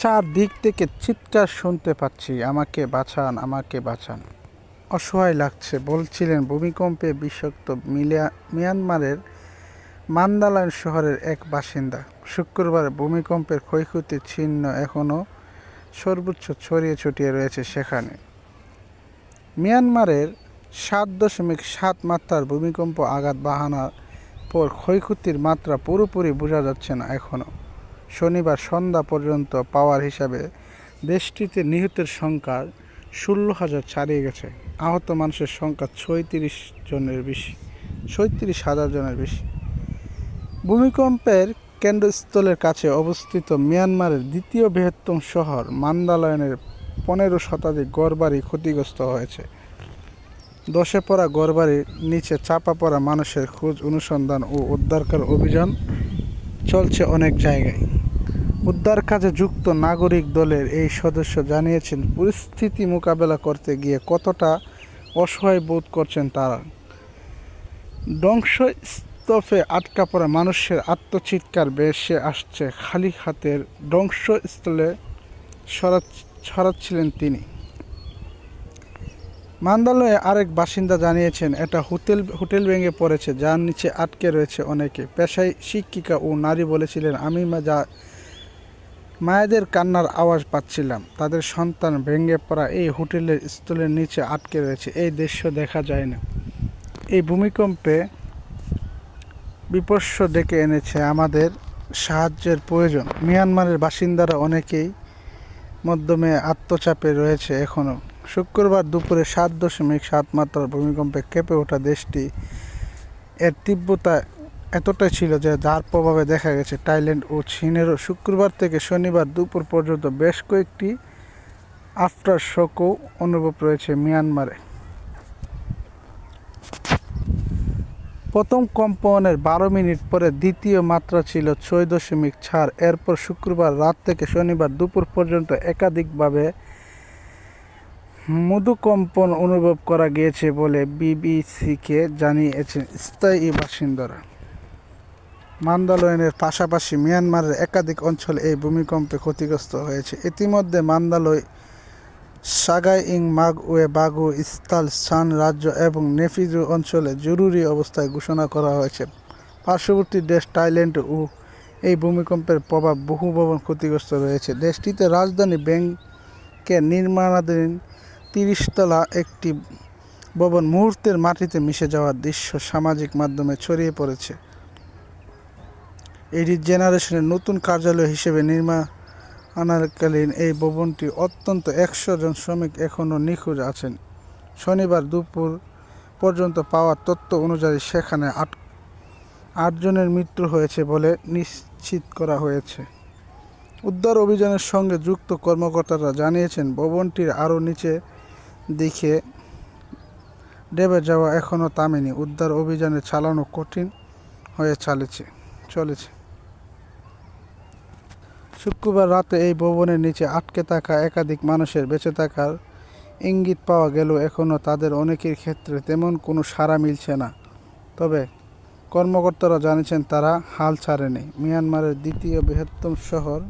চার দিক থেকে চিৎকার শুনতে পাচ্ছি, আমাকে বাঁচান আমাকে বাঁচান। অসহায় লাগছে, বলছিলেন ভূমিকম্পে বিষাক্ত মিয়ানমারের মান্দালাইন শহরের এক বাসিন্দা। শুক্রবার ভূমিকম্পের ক্ষয়ক্ষতির চিহ্ন এখনও সর্বোচ্চ ছড়িয়ে ছড়িয়ে রয়েছে সেখানে। মিয়ানমারের সাত দশমিক সাত মাত্রার ভূমিকম্প আঘাত বাহানার পর ক্ষয়ক্ষতির মাত্রা পুরোপুরি বোঝা যাচ্ছে না এখনও শনিবার সন্ধ্যা পর্যন্ত পাওয়ার হিসাবে দেশটিতে নিহতের সংখ্যা ষোলো হাজার ছাড়িয়ে গেছে। আহত মানুষের সংখ্যা ছয়ত্রিশ জনের বেশি, ছয়ত্রিশ হাজার জনের বেশি। ভূমিকম্পের কেন্দ্রস্থলের কাছে অবস্থিত মিয়ানমারের দ্বিতীয় বৃহত্তম শহর মান্দালয়নের পনেরো শতাধিক গড়বাড়ি ক্ষতিগ্রস্ত হয়েছে। দশে পড়া গড়বাড়ির নিচে চাপা পড়া মানুষের খোঁজ, অনুসন্ধান ও উদ্ধারকার অভিযান চলছে অনেক জায়গায়। উদ্ধার কাজে যুক্ত নাগরিক দলের এই সদস্য জানিয়েছেন, পরিস্থিতি মোকাবেলা করতে গিয়ে কতটা অসহায় বোধ করছেন তারা। ধ্বংসস্তফে আটকা পড়া মানুষের আত্মচিৎকার বেশে আসছে খালি হাতের ধ্বংসস্থলে ছড়াচ্ছিলেন তিনি। মান্দালয়ে আরেক বাসিন্দা জানিয়েছেন, এটা হোটেল হোটেল ভেঙে পড়েছে, যার নিচে আটকে রয়েছে অনেকে। পেশায় শিক্ষিকা ও নারী বলেছিলেন, আমি যা মায়েদের কান্নার আওয়াজ পাচ্ছিলাম। তাদের সন্তান ভেঙে পড়া এই হোটেলের স্থলের নিচে আটকে রয়েছে। এই দৃশ্য দেখা যায় না। এই ভূমিকম্পে বিপর্য ডেকে এনেছে আমাদের সাহায্যের প্রয়োজন। মিয়ানমারের বাসিন্দারা অনেকেই মধ্যমে আত্মচাপে রয়েছে এখনও শুক্রবার দুপুরে সাত দশমিক সাত মাত্রার ভূমিকম্পে কেঁপে ওঠা দেশটি এর তীব্রতা এতটাই ছিল যে যার প্রভাবে দেখা গেছে, থাইল্যান্ড ও চীনেরও শুক্রবার থেকে শনিবার দুপুর পর্যন্ত বেশ কয়েকটি আফটার শোকও অনুভব রয়েছে মিয়ানমারে। প্রথম কম্পনের বারো মিনিট পরে দ্বিতীয় মাত্রা ছিল ছয় দশমিক চার, এরপর শুক্রবার রাত থেকে শনিবার দুপুর পর্যন্ত একাধিকভাবে মধুকম্পন অনুভব করা গিয়েছে বলে বিবিসিকে জানিয়েছেন স্থায়ী বাসিন্দারা। মান্দালয়ের পাশাপাশি মিয়ানমারের একাধিক অঞ্চল এই ভূমিকম্পে ক্ষতিগ্রস্ত হয়েছে। ইতিমধ্যে মান্দালয় সাগাই মাগওয়ে, বাগু, ইস্তাল, সান রাজ্য এবং নেফিজু অঞ্চলে জরুরি অবস্থায় ঘোষণা করা হয়েছে। পার্শ্ববর্তী দেশ থাইল্যান্ড ও এই ভূমিকম্পের প্রভাব বহু ভবন ক্ষতিগ্রস্ত রয়েছে। দেশটিতে রাজধানী ব্যাংকে নির্মাণাধীন তিরিশতলা একটি ভবন মুহূর্তের মাটিতে মিশে যাওয়ার দৃশ্য সামাজিক মাধ্যমে ছড়িয়ে পড়েছে। এটি জেনারেশনের নতুন কার্যালয় হিসেবে নির্মাণাকালীন এই ভবনটি অত্যন্ত একশো জন শ্রমিক এখনও নিখোঁজ আছেন। শনিবার দুপুর পর্যন্ত পাওয়া তথ্য অনুযায়ী সেখানে আট আটজনের মৃত্যু হয়েছে বলে নিশ্চিত করা হয়েছে। উদ্ধার অভিযানের সঙ্গে যুক্ত কর্মকর্তারা জানিয়েছেন, ভবনটির আরও নিচে দিকে ডেবে যাওয়া এখনও থামেনি। উদ্ধার অভিযানে চালানো কঠিন হয়ে চলেছে চলেছে। শুক্রবার রাতে এই ভবনের নিচে আটকে থাকা একাধিক মানুষের বেঁচে থাকার ইঙ্গিত পাওয়া গেলেও এখনও তাদের অনেকের ক্ষেত্রে তেমন কোনো সাড়া মিলছে না। তবে কর্মকর্তারা জানিয়েছেন, তারা হাল ছাড়েনি। মিয়ানমারের দ্বিতীয় বৃহত্তম শহর